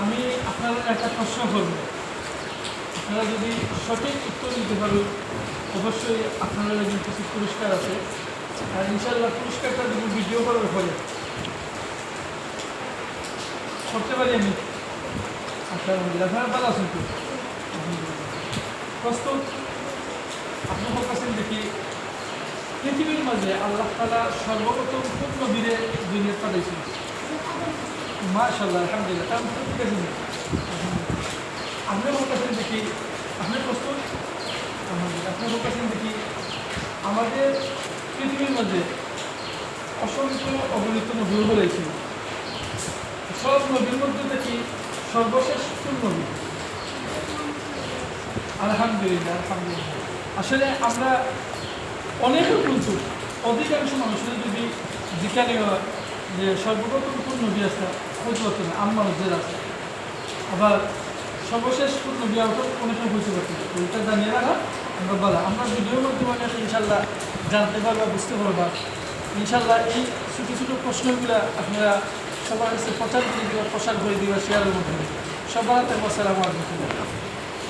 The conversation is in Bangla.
আমি আপনারা একটা প্রশ্ন করব। আপনারা যদি সঠিক উত্তর দিতে পারেন, অবশ্যই আপনারা যদি কিছু পুরস্কার আছে। আর ইনশাল্লাহ পুরস্কারটা যদি ভিডিও করার ফলে করতে পারি আমি আচ্ছা আপনারা ভালো আছেন তো। প্রস্তুত? আপনার কাছে দেখি। পৃথিবীর মাঝে আল্লাহ তালা সর্বপ্রথম কোন নবীরে দুনিয়া পাঠাইছিল মাশাল্লাহ আলহামদুলিল্লাহ তার ঠিক আছে আপনার কাছে দেখি আপনি প্রস্তুত আলহামদুলিল্লাহ, আপনার কাছে দেখি, আমাদের পৃথিবীর মধ্যে অসংখ্য অগণিত নবীও রয়েছিল সব নবীর মধ্যে দেখি সর্বশেষ নবী? আলহামদুলিল্লাহ আলহামদুলিল্লাহ। আসলে আমরা অনেকে কিন্তু অধিকাংশ মানুষের যদি জিজ্ঞাসা যে সর্বপ্রথম কোন নবী আছে, হইতে আম্মা নজর আছে। আবার সর্বশেষ কোন নবী আউট কোনো সময় হইতে পারতো না। ওইটা জানিয়ে রাখা আমরা বলা। আমরা ভিডিওর মাধ্যমে ইনশাল্লাহ জানতে পারবা, বুঝতে পারবা। ইনশাল্লাহ এই ছোটো ছোটো প্রশ্নগুলো আপনারা সবার কাছে প্রচার করে দিবা, প্রসার করে দিবা শেয়ারের মাধ্যমে। সবার হাতে আসসালামু আলাইকুম।